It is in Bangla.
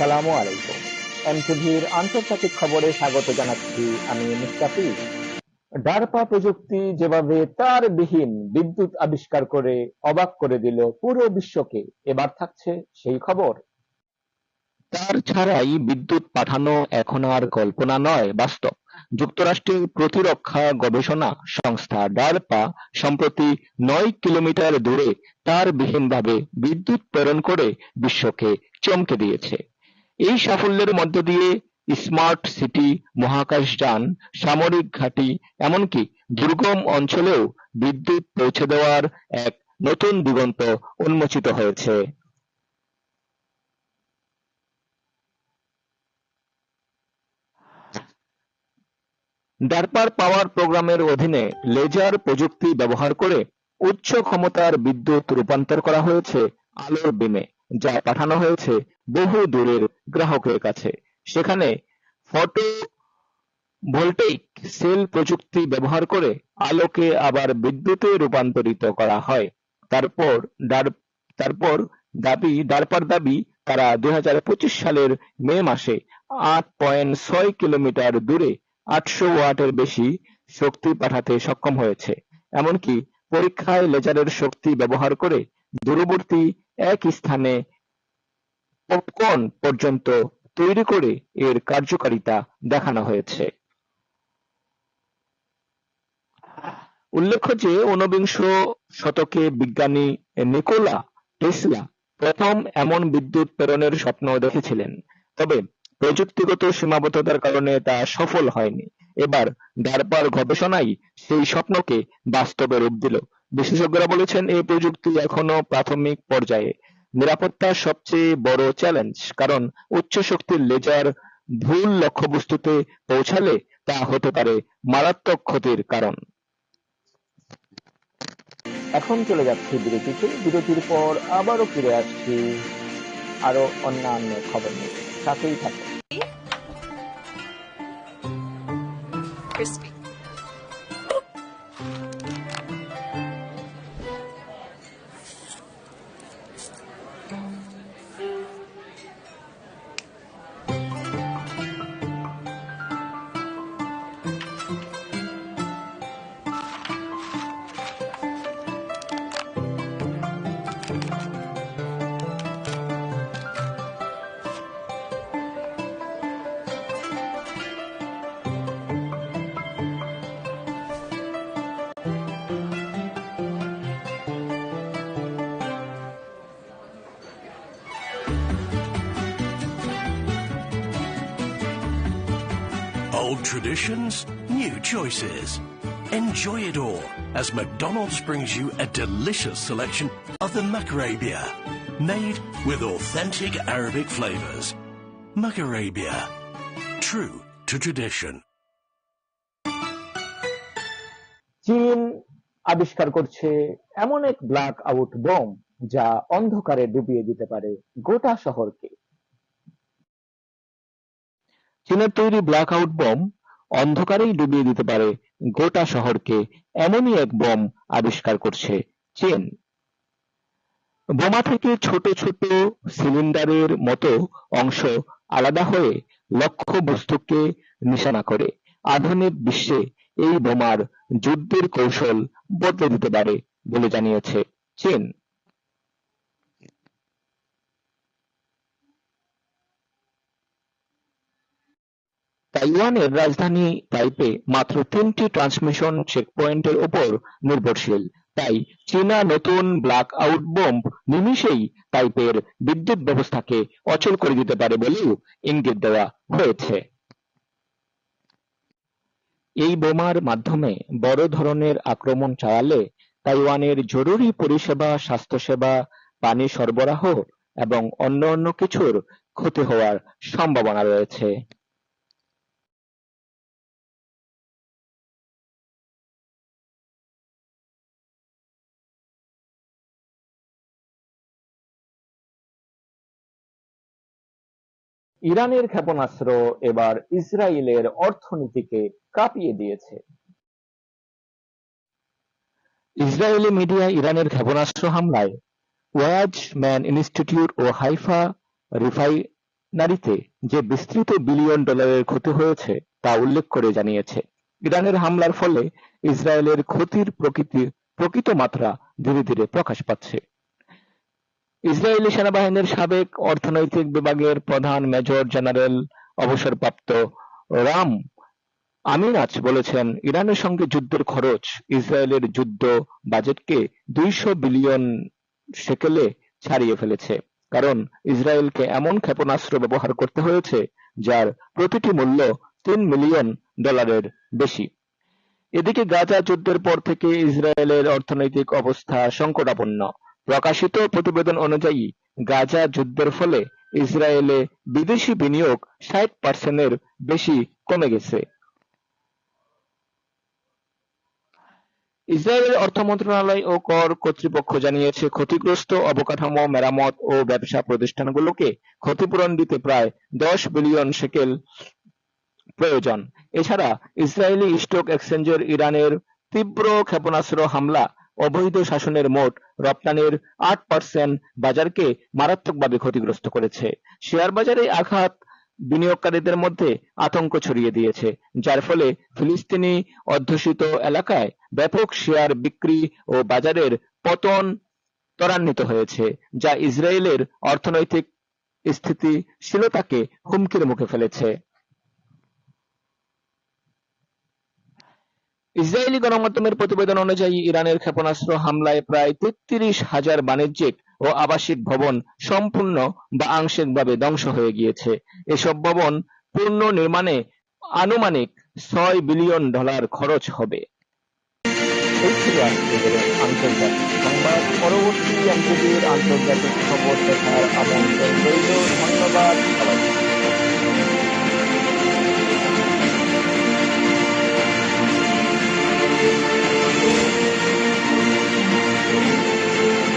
আসসালামু আলাইকুম। এমটিভির আন্তর্জাতিক খবরে স্বাগত জানাচ্ছি আমি মুস্তাফিজ। ডারপা প্রযুক্তি যেভাবে তারবিহীন বিদ্যুৎ আবিষ্কার করে অবাক করে দিল পুরো বিশ্বকে, এবার থাকছে সেই খবর। তার ছাড়াই বিদ্যুৎ পাঠানো এখন আর কল্পনা নয়, বাস্তব। যুক্তরাষ্ট্রের প্রতিরক্ষা গবেষণা সংস্থা ডারপা সম্প্রতি নয় কিলোমিটার দূরে তার তারবিহীনভাবে বিদ্যুৎ প্রেরণ করে বিশ্বকে চমকে দিয়েছে। এই সাফল্যের মধ্য দিয়ে স্মার্ট সিটি মহাকাশযান সামরিক ঘাঁটি, এমনকি দুর্গম অঞ্চলেও বিদ্যুৎ পৌঁছে দেওয়ার এক নতুন দিগন্ত উন্মোচিত হয়েছে। ডারপার পাওয়ার প্রোগ্রামের অধীনে লেজার প্রযুক্তি ব্যবহার করে উচ্চ ক্ষমতার বিদ্যুৎ রূপান্তর করা হয়েছে আলোর বিমে। যা পাঠানো হয়েছে বহু দূরের গ্রাহকের কাছে। সেখানে ফটো ভোল্টেইক সেল প্রযুক্তি ব্যবহার করে আলোকে আবার বিদ্যুতে রূপান্তরিত করা হয়। তারপর তারপর দাবি ডারপার দাবি তারা দুই হাজার পঁচিশ সালের মে মাসে আট পয়েন্ট ছয় কিলোমিটার দূরে আটশো ওয়াটের বেশি শক্তি পাঠাতে সক্ষম হয়েছে। এমনকি পরীক্ষায় লেজারের শক্তি ব্যবহার করে দূরবর্তী এক স্থানে পপকর্ন পর্যন্ত তৈরি করে এর কার্যকারিতা দেখানো হয়েছে। উল্লেখ্য যে ঊনবিংশ শতকে বিজ্ঞানী নিকোলা টেসলা প্রথম এমন বিদ্যুৎ প্রেরণের স্বপ্ন দেখেছিলেন, তবে প্রযুক্তিগত সীমাবদ্ধতার কারণে তা সফল হয়নি। এবার ডারপার গবেষণাই সেই স্বপ্নকে বাস্তবে রূপ দিল। বিশেষজ্ঞরা বলেছেন, এই প্রযুক্তি এখনও প্রাথমিক পর্যায়ে। নিরাপত্তার সবচেয়ে বড় চ্যালেঞ্জ কারণ উচ্চ শক্তির লেজার ভুল লক্ষ্যবস্তুতে পৌঁছালে তা হতে পারে মারাত্মক ক্ষতির কারণ। এখন চলে যাচ্ছি বিরতিতে। বিরতির পর আবারও ফিরে আসছি আরও অন্যান্য খবর নিয়ে। সাথেই থাকুন. Old traditions, new choices. Enjoy it all as McDonald's brings you a delicious selection of the Macarabia, made with authentic Arabic flavors. Macarabia, true to tradition. চীন আবিষ্কার করছে এমন এক ব্ল্যাক আউট বোম যা অন্ধকারে ডুবিয়ে দিতে পারে গোটা শহরকে চীনের তৈরি ব্ল্যাক আউট বোম অন্ধকারেই ডুবিয়ে দিতে পারে গোটা শহরকে। এমনই এক বোম আবিষ্কার করছে চীন। বোমা থেকে ছোট ছোট সিলিন্ডারের মতো অংশ আলাদা হয়ে লক্ষ্য বস্তুকে নিশানা করে। আধুনিক বিশ্বে এই বোমার যুদ্ধের কৌশল বদলে দিতে পারে বলে জানিয়েছে চীন। তাইওয়ানের রাজধানী তাইপে মাত্র তিনটি ট্রান্সমিশন চেকপয়েন্টের ওপর নির্ভরশীল। তাই চীনা নতুন ব্ল্যাক আউট বোম্ব নিমিষেই তাইপের বিদ্যুৎ ব্যবস্থাকে অচল করে দিতে পারে বলেও ইঙ্গিত দেওয়া হয়েছে। এই বোমার মাধ্যমে বড় ধরনের আক্রমণ চালালে তাইওয়ানের জরুরি পরিষেবা, স্বাস্থ্যসেবা, পানি সরবরাহ এবং অন্য অন্য কিছুর ক্ষতি হওয়ার সম্ভাবনা রয়েছে। ইরানের ক্ষেপণাস্ত্র এবার ইসরায়েলের অর্থনীতিকে কাঁপিয়ে দিয়েছে। ইসরায়েলি মিডিয়া ইরানের ক্ষেপণাস্ত্র হামলায় ওয়াজ ম্যান ইনস্টিটিউট ও হাইফা রিফাইনারিতে যে বিস্তৃত বিলিয়ন ডলারের ক্ষতি হয়েছে তা উল্লেখ করে জানিয়েছে। ইরানের হামলার ফলে ইসরায়েলের ক্ষতির প্রকৃতি প্রকৃত মাত্রা ধীরে ধীরে প্রকাশ পাচ্ছে। ইসরায়েলি সেনাবাহিনীর সাবেক অর্থনৈতিক বিভাগের প্রধান মেজর জেনারেল অবসরপ্রাপ্ত রাম আমিনাজ বলেছেন, ইরানের সঙ্গে যুদ্ধের খরচ ইসরায়েলের যুদ্ধ বাজেটকে দুইশো বিলিয়ন শেকেলে ছাড়িয়ে ফেলেছে। কারণ ইসরায়েলকে এমন ক্ষেপণাস্ত্র ব্যবহার করতে হয়েছে, যার প্রতিটি মূল্য তিন মিলিয়ন ডলারের বেশি। এদিকে গাজা যুদ্ধের পর থেকে ইসরায়েলের অর্থনৈতিক অবস্থা সংকটাপন্ন। প্রকাশিত প্রতিবেদন অনুযায়ী, গাজা যুদ্ধের ফলে ইসরায়েলে বিদেশি বিনিয়োগ ষাট পার্সেন্টের বেশি কমে গেছে। ইসরায়েলের অর্থ মন্ত্রণালয় ও কর কর্তৃপক্ষ জানিয়েছে, ক্ষতিগ্রস্ত অবকাঠামো, মেরামত ও ব্যবসা প্রতিষ্ঠানগুলোকে ক্ষতিপূরণ দিতে প্রায় দশ বিলিয়ন শেকেল প্রয়োজন। এছাড়া ইসরায়েলি স্টক এক্সচেঞ্জের ইরানের তীব্র ক্ষেপণাস্ত্র হামলা অবৈধ শাসনের মোট রপ্তানির আট পার্সেন্ট বাজারকে মারাত্মকভাবে ক্ষতিগ্রস্ত করেছে। শেয়ার বাজারে আঘাত বিনিয়োগকারীদের মধ্যে আতঙ্ক ছড়িয়ে দিয়েছে, যার ফলে ফিলিস্তিনি অধ্যুষিত এলাকায় ব্যাপক শেয়ার বিক্রি ও বাজারের পতন ত্বরান্বিত হয়েছে, যা ইসরায়েলের অর্থনৈতিক স্থিতিশীলতাকে হুমকির মুখে ফেলেছে। ইসরায়েলি গণমাধ্যমের প্রতিবেদন অনুযায়ী ইরানের ক্ষেপণাস্ত্র হামলায় প্রায় তেত্রিশ হাজার বাণিজ্যিক ও আবাসিক ভবন সম্পূর্ণ বা আংশিকভাবে ধ্বংস হয়ে গিয়েছে। এসব ভবন পূর্ণ নির্মাণে আনুমানিক ছয় বিলিয়ন ডলার খরচ হবে। আন্তর্জাতিক সংবাদ। পরবর্তী আন্তর্জাতিক খবর দেখার আমন্ত্রণ রইল। ধন্যবাদ।